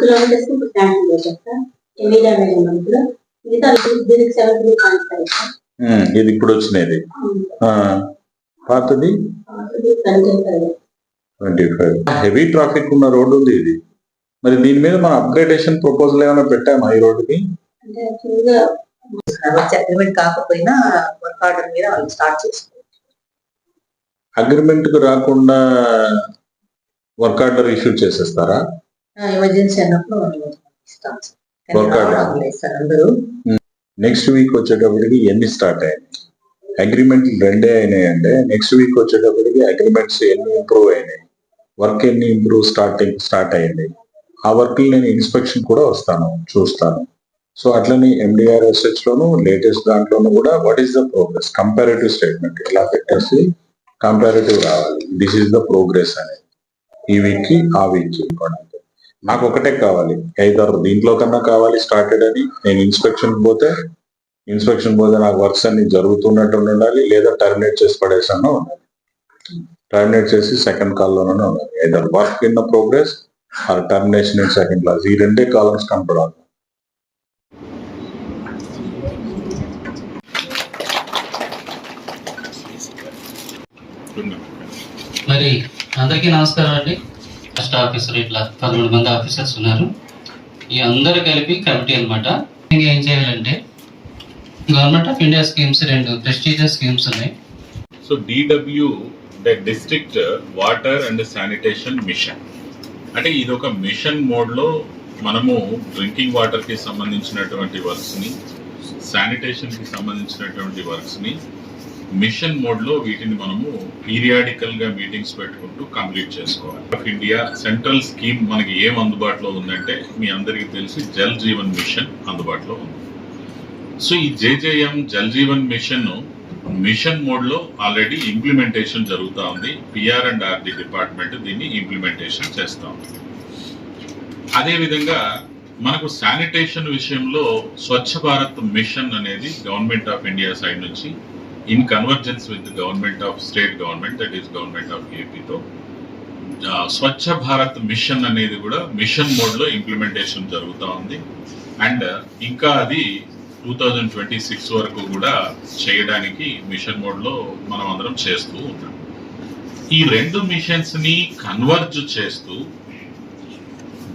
Kilometres ఇప్పుడు చేశారు sir ఎన్ని డ్యామేజ్ మిగతా దీనికి సెవెన్ సార్ ఇది ఇప్పుడు వచ్చినది. ఆ, పాతది? ట్వంటీ ఫైవ్ హెవీ ట్రాఫిక్ ఉన్న రోడ్డు ఉంది ఇది. మరి దీని మీద మన అప్గ్రేడేషన్ ప్రపోజల్ ఏమైనా పెట్టామా ఈ రోడ్డుకి? అగ్రిమెంట్ కాకపోయినా వర్క్ ఆర్డర్ మీద వాళ్ళు స్టార్ట్ చేసుకోవచ్చు అగ్రిమెంట్కు రాకుండా వర్క్ ఆర్డర్ ఇష్యూ చేసేస్తారా? ఎమర్జెన్సీ అన్నప్పుడు ఇస్తాం. సార్. అందరూ. నెక్స్ట్ వీక్ వచ్చేటప్పటికి ఎన్ని స్టార్ట్ అయ్యాయి? అగ్రిమెంట్ రెండే అయినాయి అంటే నెక్స్ట్ వీక్ వచ్చేటప్పటికి అగ్రిమెంట్స్ ఎన్ని ఇంప్రూవ్ అయినాయి? వర్క్ ఎన్ని ఇంప్రూవ్ స్టార్టింగ్ స్టార్ట్ అయ్యింది? ఆ వర్క్ నేను ఇన్స్పెక్షన్ కూడా వస్తాను చూస్తాను. సో అట్లనే ఎండిఆర్ఎస్హెచ్ లోను లేటెస్ట్ దాంట్లోనూ కూడా what is the progress comparative statement ఇలా పెట్టేసి కంపారేటివ్ రావాలి? దిస్ ఈస్ ద ప్రోగ్రెస్ అనేది. ఈ వీక్కి ఆ వీక్కి నాకు ఒకటే కావాలి. ఐదర్ దీంట్లో కన్నా కావాలి స్టార్టెడ్ అని. నేను ఇన్స్పెక్షన్ పోతే ఇన్స్పెక్షన్ పోతే నాకు వర్క్స్ అన్ని జరుగుతున్నట్టు ఉండాలి లేదా టర్మినేట్ చేసి పడేసాను ఉండాలి. టర్మినేట్ చేసి సెకండ్ కాల్లోనే ఉండాలి. Either work in the progress or termination in second class ఈ రెండే కాలమ్స్ కనపడాలి. మరి అందరికీ నమస్కారం అండి. ఫస్ట్ ఆఫీసర్ ఇట్లా పదమూడు మంది ఆఫీసర్స్ ఉన్నారు. ఈ అందరు కలిపి కమిటీ అనమాట ఏం చేయాలంటే గవర్నమెంట్ ఆఫ్ ఇండియా స్కీమ్స్ రెండు ప్రెస్టీజియస్ స్కీమ్స్ ఉన్నాయి. So DW the district water and sanitation mission అంటే ఇది ఒక మిషన్ మోడ్లో మనము డ్రింకింగ్ వాటర్కి సంబంధించినటువంటి వర్క్స్ని శానిటేషన్కి సంబంధించినటువంటి వర్క్స్ని మిషన్ మోడ్లో వీటిని మనము పీరియాడికల్గా మీటింగ్స్ పెట్టుకుంటూ కంప్లీట్ చేసుకోవాలి. ఆఫ్ ఇండియా సెంట్రల్ స్కీమ్ మనకి ఏం అందుబాటులో ఉందంటే మీ అందరికీ తెలిసి జల్ జీవన్ మిషన్ అందుబాటులో ఉంది. సో ఈ JJM Jal Jeevan mission mission మోడ్లో ఆల్రెడీ ఇంప్లిమెంటేషన్ జరుగుతూ ఉంది. పిఆర్ అండ్ ఆర్డి డిపార్ట్మెంట్ దీన్ని ఇంప్లిమెంటేషన్ చేస్తూ ఉంది. అదేవిధంగా మనకు శానిటేషన్ విషయంలో స్వచ్ఛ భారత్ మిషన్ అనేది గవర్నమెంట్ ఆఫ్ ఇండియా సైడ్ నుంచి in convergence with government of state government that is government of ఏపీతో Swachh Bharat mission అనేది కూడా మిషన్ మోడ్లో ఇంప్లిమెంటేషన్ జరుగుతూ ఉంది. అండ్ ఇంకా అది టూ థౌజండ్ ట్వంటీ సిక్స్ వరకు కూడా చేయడానికి మిషన్ మోడ్లో మనం అందరం చేస్తూ ఉన్నాం. ఈ రెండు మిషన్స్ని కన్వర్జ్ చేస్తూ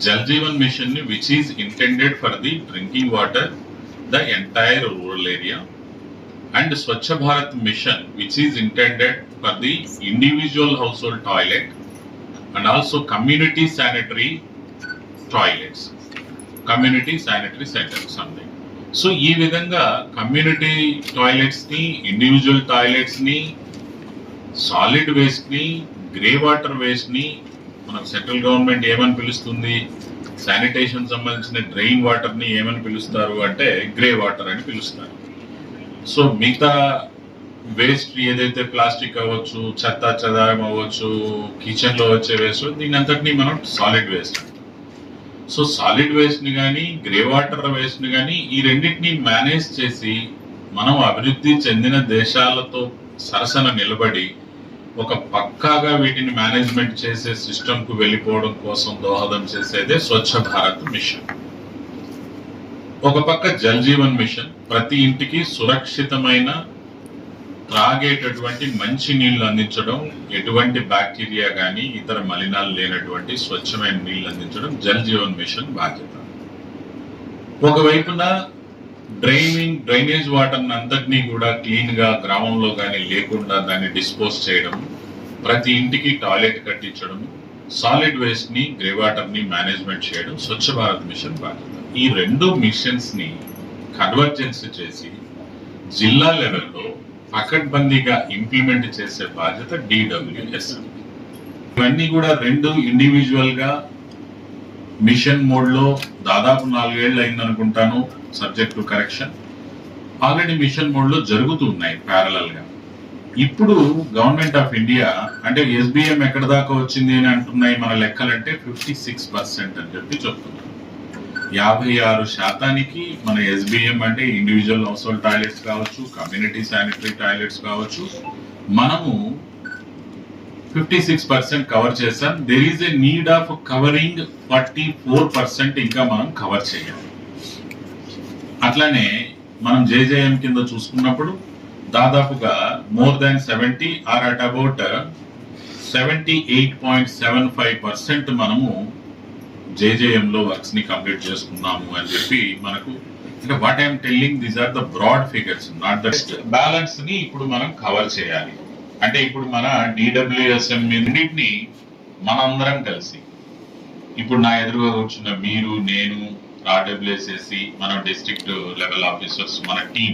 జల్ జీవన్ మిషన్ని which is intended for the drinking water the entire rural area and Swachh Bharat mission which is intended for the individual household toilet and also community sanitary toilets community sanitary centres అండి so ఈ విధంగా community టాయిలెట్స్ని individual టాయిలెట్స్ని solid వేస్ట్ని grey water వేస్ట్ని మన central government ఏమని పిలుస్తుంది? శానిటేషన్ సంబంధించిన డ్రైన్ వాటర్ని ఏమని పిలుస్తారు అంటే గ్రే వాటర్ అని పిలుస్తారు. సో మిగతా వేస్ట్ ఏదైతే ప్లాస్టిక్ అవ్వచ్చు చెత్త చెదారం అవ్వచ్చు కిచెన్లో వచ్చే వేస్ట్ దీని అంతటిని మనం సాలిడ్ వేస్ట్ సో సాలిడ్ వేస్ట్ని కానీ గ్రే వాటర్ వేస్ట్ని కానీ ఈ రెండింటిని మేనేజ్ చేసి మనం అభివృద్ధి చెందిన దేశాలతో సరసన నిలబడి ఒక పక్కాగా వీటిని మేనేజ్మెంట్ చేసే సిస్టమ్కు వెళ్ళిపోవడం కోసం దోహదం చేసేదే స్వచ్ఛ భారత్ మిషన్ ఒక పక్క జల్ జీవన్ మిషన్ ప్రతి ఇంటికి సురక్షితమైన త్రాగేటటువంటి మంచి నీళ్ళు అందించడం ఎటువంటి బ్యాక్టీరియా కానీ ఇతర మలినాలు లేనటువంటి స్వచ్ఛమైన నీళ్ళు అందించడం జల్ జీవన్ మిషన్ బాధ్యత. ఒకవైపున డ్రైనింగ్ డ్రైనేజ్ వాటర్ అంతటినీ కూడా క్లీన్గా గ్రామంలో కానీ లేకుండా దాన్ని డిస్పోజ్ చేయడం ప్రతి ఇంటికి టాయిలెట్ కట్టించడం సాలిడ్ వేస్ట్ని గ్రే వాటర్ని మేనేజ్మెంట్ చేయడం స్వచ్ఛ భారత్ మిషన్ బాధ్యత. ఈ రెండు మిషన్స్ని కన్వర్జెన్స్ చేసి జిల్లా లెవెల్లో పకడ్బందీగా ఇంప్లిమెంట్ చేసే బాధ్యత డిడబ్ల్యూఎస్ ఇవన్నీ కూడా రెండు ఇండివిజువల్గా మిషన్ మోడ్లో దాదాపు నాలుగేళ్ళు అయింది అనుకుంటాను subject to correction already mission మోడ్లో జరుగుతున్నాయి ప్యారలల్గా. ఇప్పుడు గవర్నమెంట్ ఆఫ్ ఇండియా అంటే ఎస్బీఎం ఎక్కడ దాకా వచ్చింది అని అంటున్నాయి మన లెక్కలంటే ఫిఫ్టీ సిక్స్ పర్సెంట్ అని చెప్పి చెప్తున్నారు. యాభై ఆరు శాతానికి మన ఎస్బిఎం అంటే ఇండివిజువల్ హౌస్ హోల్డ్ టాయిలెట్స్ కావచ్చు కమ్యూనిటీ శానిటరీ టాయిలెట్స్ కావచ్చు మనము ఫిఫ్టీ సిక్స్ పర్సెంట్ కవర్ చేస్తాం. There is a need of covering forty four percent ఇంకా మనం కవర్ చేయాలి. అట్లానే మనం జేజేఎం కింద చూసుకున్నప్పుడు దాదాపుగా more than seventy or at about seventy eight point seven five percent మనము జేజేఎంలో వర్క్స్ని వర్క్స్ని కంప్లీట్ చేసుకున్నాము అని చెప్పి మనకు అంటే what I'm telling these are the broad figures not the బ్యాలెన్స్ని ఇప్పుడు మనం కవర్ చేయాలి. అంటే ఇప్పుడు మన డిడబ్ల్యూఎస్ఎం రెండింటిని మనందరం కలిసి ఇప్పుడు నా ఎదురుగా కూర్చున్న మీరు నేను ఆర్డబ్ల్యూఎస్ఎస్సి మన డిస్ట్రిక్ట్ లెవెల్ ఆఫీసర్స్ మన టీం